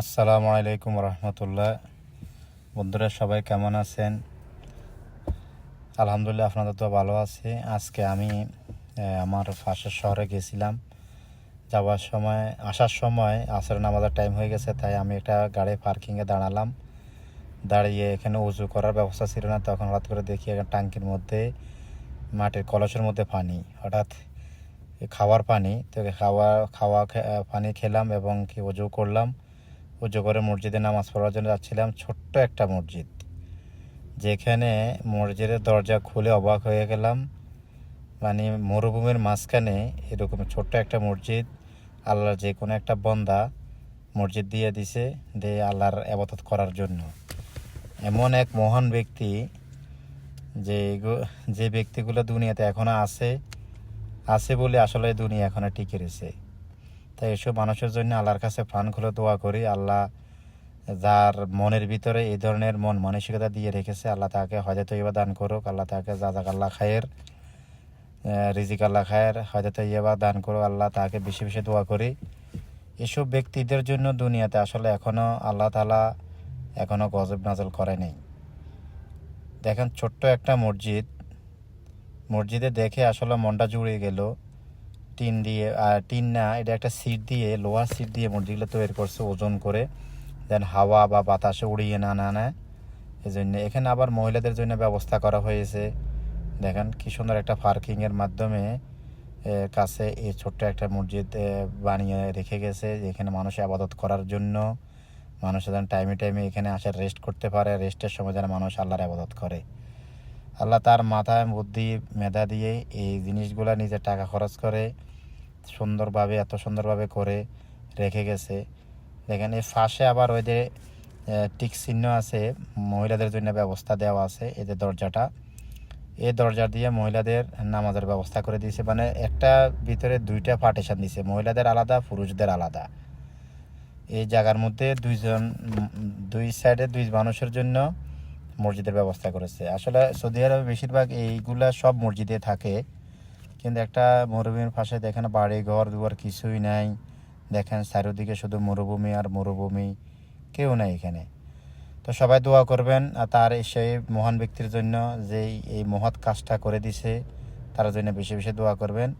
আসসালামু আলাইকুম রহমতুল্লাহ। বন্ধুরা, সবাই কেমন আছেন? আলহামদুলিল্লাহ, আপনাদের তো ভালো আছি। আজকে আমি আমার পাশের শহরে গেছিলাম। যাওয়ার সময়, আসার সময় আসর নামাজের টাইম হয়ে গেছে, তাই আমি একটা গাড়ি পার্কিংয়ে দাঁড়ালাম। দাঁড়িয়ে এখানে উজু করার ব্যবস্থা ছিল না, তখন হঠাৎ করে দেখি একটা ট্যাঙ্কির মধ্যে, মাটির কলসের মধ্যে পানি। হঠাৎ খাওয়ার পানি, তো খাওয়া খাওয়া পানি খেলাম এবং কি উজু করলাম। উজু করে মসজিদে নামাজ পড়ার জন্য যাচ্ছিলাম, ছোট্ট একটা মসজিদ। যেখানে মসজিদের দরজা খুলে অবাক হয়ে গেলাম। মানে মরুভূমির মাঝখানে এরকম ছোট্ট একটা মসজিদ, আল্লাহর যে কোনো একটা বন্দা মসজিদ দিয়ে দিছে, দিয়ে আল্লাহর আবাদত করার জন্য। এমন এক মহান ব্যক্তি যে যে ব্যক্তিগুলো দুনিয়াতে এখনও আছে আছে বলে আসলে দুনিয়া এখনও টিকে রয়েছে। তাই এসব মানুষের জন্য আল্লাহর কাছে প্রাণ খুলে দোয়া করি। আল্লাহ যার মনের ভিতরে এই ধরনের মন মানসিকতা দিয়ে রেখেছে, আল্লাহ তাকে হয়তো ইবা দান করুক, আল্লাহ তাকে জাজাক আল্লাহ খায়ের রিজিক আল্লাহ খায়ের, হয়তো ইবা দান করুক, আল্লাহ তাকে বেশি বেশি দোয়া করি। এসব ব্যক্তিদের জন্য দুনিয়াতে আসলে এখনও আল্লাহ তালা এখনও গজব নাজল করে নেই। দেখেন ছোট্ট একটা মসজিদ, মসজিদে দেখে আসলে মনটা জুড়িয়ে গেল। টিন দিয়ে টিন না, এটা একটা সিট দিয়ে, লোহার সিট দিয়ে মসজিদগুলো তৈরি করছে ওজন করে। দেন হাওয়া বা বাতাসে উড়িয়ে না না নেয় এই জন্য এখানে আবার মহিলাদের জন্য ব্যবস্থা করা হয়েছে। দেখেন কি সুন্দর একটা পার্কিংয়ের মাধ্যমে কাছে এই ছোট্ট একটা মসজিদ বানিয়ে রেখে গেছে এখানে মানুষ আবাদত করার জন্য। মানুষ যেন টাইমে টাইমে এখানে আসে রেস্ট করতে পারে রেস্টের সময় যেন মানুষ আল্লাহর আবাদত করে। আল্লাহ তার মাথায় বুদ্ধি মেধা দিয়ে এই জিনিসগুলো নিজের টাকা খরচ করে, সুন্দরভাবে, এত সুন্দরভাবে করে রেখে গেছে। দেখেন, এই ফাঁসে আবার ওই যে টিক চিহ্ন আছে, মহিলাদের জন্য ব্যবস্থা দেওয়া আছে, এই যে দরজাটা। এই দরজা দিয়ে মহিলাদের নামাজের ব্যবস্থা করে দিয়েছে। মানে একটা ভিতরে দুইটা পার্টিশন দিয়েছে, মহিলাদের আলাদা, পুরুষদের আলাদা। এই জায়গার মধ্যে দুইজন দুই সাইডে দুই মানুষের জন্য মসজিদের ব্যবস্থা করেছে। আসলে সৌদি আরবে বেশিরভাগ এইগুলা সব মসজিদে থাকে। কিন্তু একটা মরুভূমির পাশে দেখেন বাড়ি ঘর দুয়ার কিছুই নাই। দেখেন চারিদিকে শুধু মরুভূমি আর মরুভূমি, কেউ নাই এখানে। তো সবাই দোয়া করবেন আর তার সেই মহান ব্যক্তির জন্য যে এই মহৎ কাজটা করে দিছে, তার জন্য বেশি বেশি দোয়া করবেন।